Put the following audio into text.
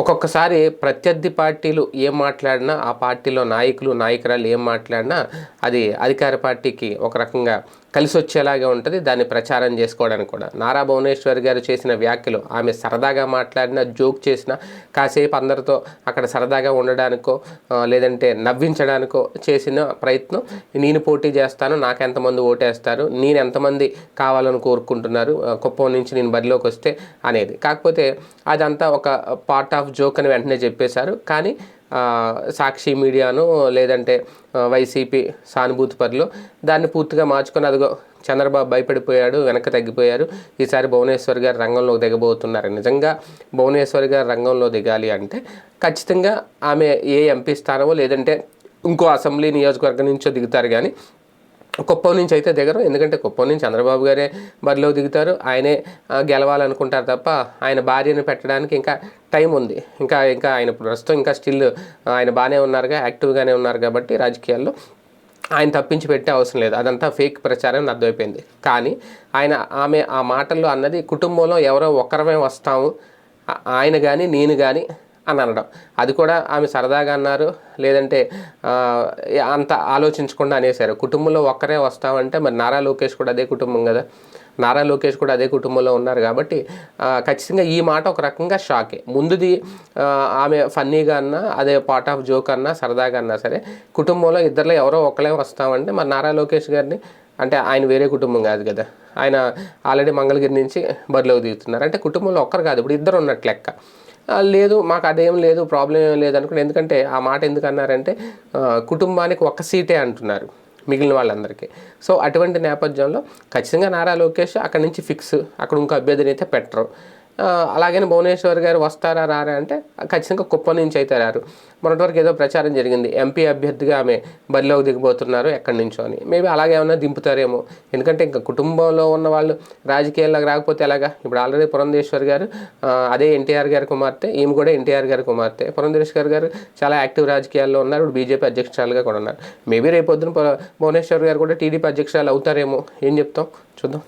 ఒక్కొక్కసారి ప్రత్యర్థి పార్టీలు ఏం మాట్లాడినా ఆ పార్టీలో నాయకులు నాయకురాలు ఏం మాట్లాడినా అది అధికార పార్టీకి ఒక రకంగా కలిసి వచ్చేలాగా ఉంటుంది దాన్ని ప్రచారం చేసుకోవడానికి కూడా. నారా భువనేశ్వర్ గారు చేసిన వ్యాఖ్యలు ఆమె సరదాగా మాట్లాడిన జోక్ చేసిన కాసేపు అందరితో అక్కడ సరదాగా ఉండడానికో లేదంటే నవ్వించడానికో చేసిన ప్రయత్నం నేను పోటీ చేస్తాను నాకు ఎంతమంది ఓటేస్తారు నేను ఎంతమంది కావాలని కోరుకుంటున్నారు కుప్పం నుంచి నేను బరిలోకి వస్తే అనేది. కాకపోతే అదంతా ఒక పార్ట్ ఆఫ్ జోక్ అని వెంటనే చెప్పేశారు. కానీ సాక్షి మీడియాను లేదంటే వైసీపీ సానుభూతి పరులు దాన్ని పూర్తిగా మార్చుకొని అదిగో చంద్రబాబు భయపడిపోయాడు వెనక తగ్గిపోయారు. ఈసారి భువనేశ్వర్ గారు రంగంలో దిగబోతున్నారు. నిజంగా భువనేశ్వర్ గారు రంగంలో దిగాలి అంటే ఖచ్చితంగా ఆమె ఏ ఎంపీ స్థానమో లేదంటే ఇంకో అసెంబ్లీ నియోజకవర్గం నుంచో దిగుతారు కానీ కుప్పం నుంచి అయితే దిగరు. ఎందుకంటే కుప్పం నుంచి చంద్రబాబు గారే బరిలో దిగుతారు. ఆయనే గెలవాలనుకుంటారు తప్ప ఆయన భార్యను పెట్టడానికి ఇంకా టైం ఉంది. ఇంకా ఇంకా ఆయన ప్రస్తుతం ఇంకా స్టిల్ ఆయన బాగానే ఉన్నారుగా యాక్టివ్గానే ఉన్నారు కాబట్టి రాజకీయాల్లో ఆయన తప్పించి పెట్టే అవసరం లేదు. అదంతా ఫేక్ ప్రచారం అర్థమైపోయింది కానీ ఆయన ఆమె ఆ మాటల్లో అన్నది కుటుంబంలో ఎవరో ఒకరమే వస్తాము. ఆయన కానీ నేను కానీ అని అనడం. అది కూడా ఆమె సరదాగా అన్నారు. లేదంటే అంత ఆలోచించకుండా అనేసారు కుటుంబంలో ఒక్కరే వస్తామంటే మరి నారా లోకేష్ కూడా అదే కుటుంబం కదా. నారా లోకేష్ కూడా అదే కుటుంబంలో ఉన్నారు కాబట్టి ఖచ్చితంగా ఈ మాట ఒక రకంగా షాకే. ముందుది ఆమె ఫన్నీగా అన్నా అదే పార్ట్ ఆఫ్ జోక్ అన్నా సరదాగా అన్నా సరే కుటుంబంలో ఇద్దరులో ఎవరో ఒకరే వస్తామంటే మరి నారా లోకేష్ గారిని అంటే ఆయన వేరే కుటుంబం కాదు కదా. ఆయన ఆల్రెడీ మంగళగిరి నుంచి బరిలోకి దిగుతున్నారు. అంటే కుటుంబంలో ఒక్కరు కాదు ఇప్పుడు ఇద్దరు ఉన్నట్లు లెక్క. లేదు మాకు అదేం లేదు ప్రాబ్లం ఏం లేదు అనుకుంటే ఎందుకంటే ఆ మాట ఎందుకు అన్నారంటే కుటుంబానికి ఒక్క సీటే అంటున్నారు మిగిలిన వాళ్ళందరికీ. సో అటువంటి నేపథ్యంలో ఖచ్చితంగా నారా లోకేష్ అక్కడి నుంచి ఫిక్స్ అక్కడ ఇంకో అభ్యర్థిని అయితే పెట్టరు. అలాగని భువనేశ్వర్ గారు వస్తారా రారా అంటే ఖచ్చితంగా కుప్ప నుంచి అయితే రారు. మొన్నటి వరకు ఏదో ప్రచారం జరిగింది. ఎంపీ అభ్యర్థిగా ఆమె బరిలోకి దిగిపోతున్నారు ఎక్కడి నుంచో అని. మేబీ అలాగేమన్నా దింపుతారేమో. ఎందుకంటే ఇంకా కుటుంబంలో ఉన్న వాళ్ళు రాజకీయాల్లోకి రాకపోతే ఎలాగా? ఇప్పుడు ఆల్రెడీ పురంధేశ్వర్ గారు అదే ఎన్టీఆర్ గారి కుమార్తె ఈమె కూడా ఎన్టీఆర్ గారి కుమార్తె. పురంధేశ్వర్ గారు చాలా యాక్టివ్ రాజకీయాల్లో ఉన్నారు. ఇప్పుడు బీజేపీ అధ్యక్షురాలుగా కూడా ఉన్నారు. మేబీ రేపు పొద్దున భువనేశ్వర్ గారు కూడా టీడీపీ అధ్యక్షురాలు అవుతారేమో. ఏం చెప్తాం? చూద్దాం.